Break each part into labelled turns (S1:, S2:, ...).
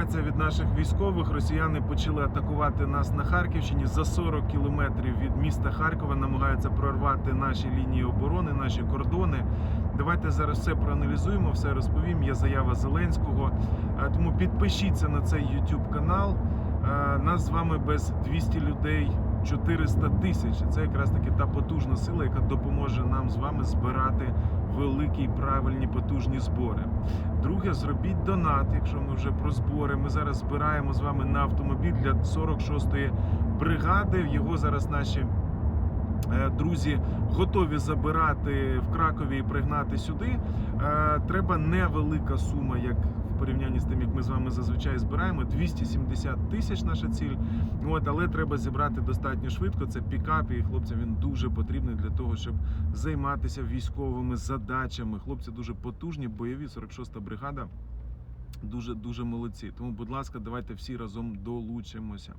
S1: інформація від наших військових. Росіяни почали атакувати нас на Харківщині за 40 кілометрів від міста Харкова. Намагаються прорвати наші лінії оборони, наші кордони. Давайте зараз все проаналізуємо, все розповім. Є заява Зеленського. Е, Тому підпишіться на цей YouTube канал. Е, Нас з вами без 200 людей 400 тисяч. Це якраз таки та потужна сила, яка допоможе нам з вами збирати великі, правильні, потужні збори. Друге, зробіть донат, якщо ми вже про збори. Ми зараз збираємо з вами на автомобіль для 46-ї бригади. Його зараз наші. Е, Друзі готові забирати в Кракові і пригнати сюди. Е, Треба невелика сума, як в порівнянні з тим, як ми з вами зазвичай збираємо. 270 тисяч наша ціль. От, але треба зібрати достатньо швидко. Це пікап, і хлопцям він дуже потрібний для того, щоб займатися військовими задачами. Хлопці дуже потужні, бойові 46-та бригада. Дуже дуже молодці. Тому, будь ласка, давайте всі разом долучимося.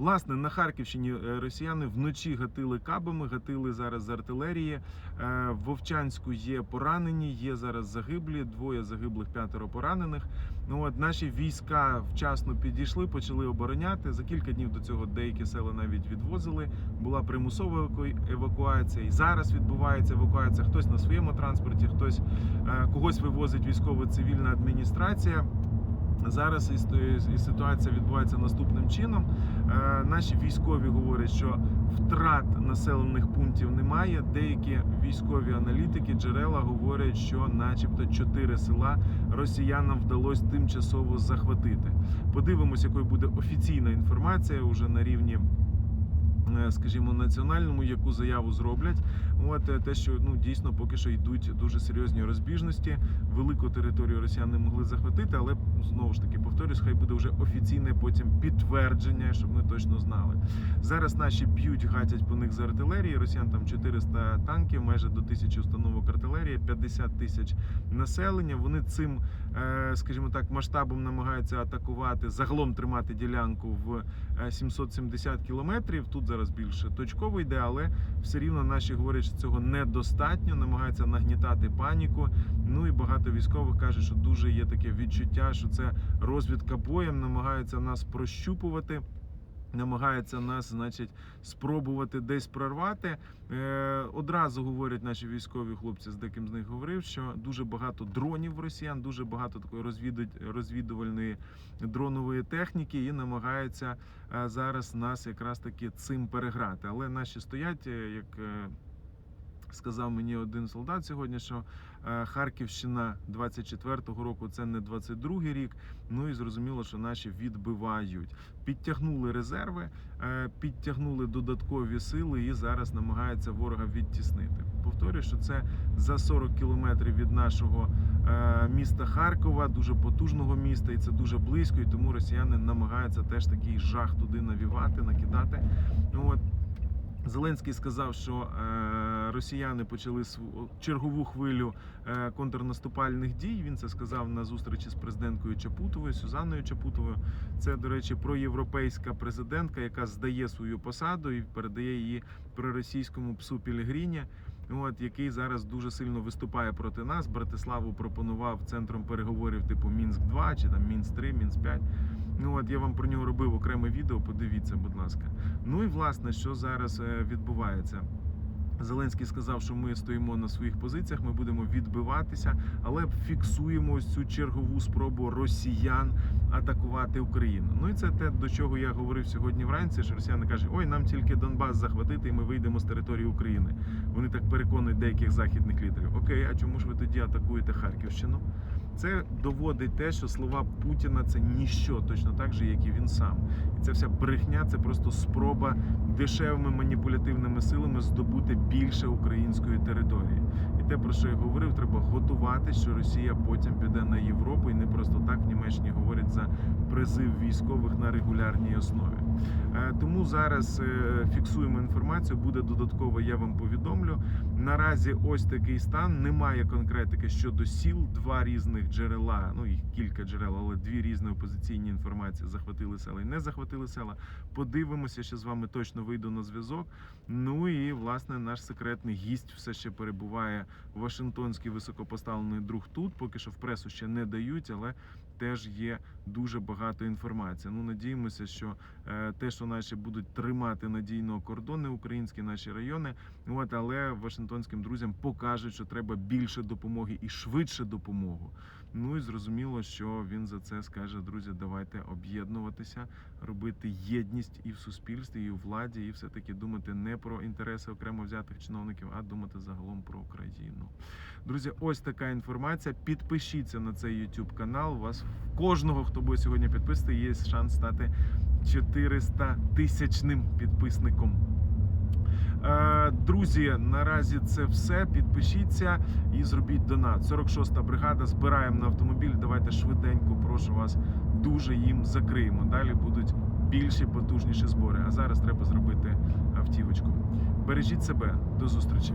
S1: Власне, на Харківщині е, росіяни вночі гатили кабами, гатили зараз з артилерії. Е, В Вовчанську є поранені, є зараз загиблі, двоє загиблих, п'ятеро поранених. Ну от наші війська вчасно підійшли, почали обороняти. За кілька днів до цього деякі села навіть відвозили. Була примусова еваку- евакуація. І зараз відбувається евакуація. Хтось на своєму транспорті, хтось е, когось вивозить військово-цивільна адміністрація. Зараз і, ситуація відбувається наступним чином. Е, наші військові говорять, що втрат населених пунктів немає. Деякі військові аналітики, джерела говорять, що, начебто, чотири села росіянам вдалося тимчасово захватити. Подивимося, якою буде офіційна інформація уже на рівні. Скажімо, національному, яку заяву зроблять, от е, те, що ну дійсно поки що йдуть дуже серйозні розбіжності. Велику територію росіяни могли захватити, але знову ж таки повторюсь, хай буде вже офіційне потім підтвердження, щоб ми точно знали. Зараз наші б'ють, гатять по них з артилерії. Росіян там 400 танків, майже до 1000 установок артилерії, 50 тисяч населення. Вони цим, скажімо так, масштабом намагаються атакувати, загалом тримати ділянку в е, 770 кілометрів. Тут зараз більше точково йде, але все рівно наші говорять, що цього недостатньо, намагаються нагнітати паніку. Ну і багато військових кажуть, що дуже є таке відчуття, що це розвідка боєм, намагаються нас прощупувати. Намагаються нас, значить, спробувати десь прорвати. Е, одразу говорять наші військові хлопці, з деким з них говорив, що дуже багато дронів росіян, дуже багато такої розвіду- розвідувальної дронової техніки, і намагаються е, зараз нас якраз таки цим переграти. Але наші стоять, е, як е, сказав мені один солдат сьогодні, що е, Харківщина 24-го року це не 22-й рік. Ну і зрозуміло, що наші відбивають. Підтягнули резерви, е, підтягнули додаткові сили і зараз намагаються ворога відтіснити. Повторюю, що це за 40 кілометрів від нашого е, міста Харкова, дуже потужного міста, і це дуже близько. І тому росіяни намагаються теж такий жах туди навівати, накидати. От Зеленський сказав, що е, росіяни почали чергову хвилю е, контрнаступальних дій. Він це сказав на зустрічі з президенткою Чапутовою, Сюзанною Чапутовою. Це, до речі, проєвропейська президентка, яка здає свою посаду і передає її проросійському псу Пілігріні. От який зараз дуже сильно виступає проти нас. Братиславу пропонував центром переговорів типу Мінськ 2 чи там Мінськ 3 Мінськ 5 Ну от я вам про нього робив окреме відео. Подивіться, будь ласка. Ну і власне, що зараз е, відбувається. Зеленський сказав, що ми стоїмо на своїх позиціях, ми будемо відбиватися, але фіксуємо ось цю чергову спробу росіян атакувати Україну. Ну і це те, до чого я говорив сьогодні вранці. Що росіяни кажуть, ой, нам тільки Донбас захватити, і ми вийдемо з території України. Вони так переконують деяких західних лідерів. Окей, а чому ж ви тоді атакуєте Харківщину? Це доводить те, що слова Путіна це ніщо, точно так же, як і він сам. І ця вся брехня це просто спроба дешевими маніпулятивними силами здобути більше української території. І те, про що я говорив, треба готувати, що Росія потім піде на Європу, і не просто так в Німеччині говорять за призив військових на регулярній основі. Е, Тому зараз е, фіксуємо інформацію. Буде додатково, я вам повідомлю. Наразі ось такий стан. Немає конкретики щодо сіл. Два різних джерела, ну їх кілька джерел, але дві різні опозиційні інформації захватили села і не захватили села. Подивимося, що з вами точно вийду на зв'язок. Ну і власне наш секретний гість все ще перебуває. Вашингтонський високопоставлений друг тут. Поки що в пресу ще не дають, але теж є дуже багато інформації. Ну надіємося, що е, те, що наші будуть тримати надійно кордони, українські наші райони, от але Вашингтонським друзям покажуть, що треба більше допомоги і швидше допомогу. Ну і зрозуміло, що він за це скаже: друзі, давайте об'єднуватися, робити єдність і в суспільстві, і в владі, і все таки думати не про інтереси окремо взятих чиновників, а думати загалом про Україну. Друзі, ось така інформація. Підпишіться на цей YouTube канал. У вас в кожного, хто буде сьогодні підписати, є шанс стати 400 тисячним підписником. Е, Друзі, наразі це все. Підпишіться і зробіть донат. 46-та бригада. Збираємо на автомобіль. Давайте швиденько, прошу вас, дуже їм закриємо. Далі будуть більші, потужніші збори. А зараз треба зробити автівочку. Бережіть себе, до зустрічі.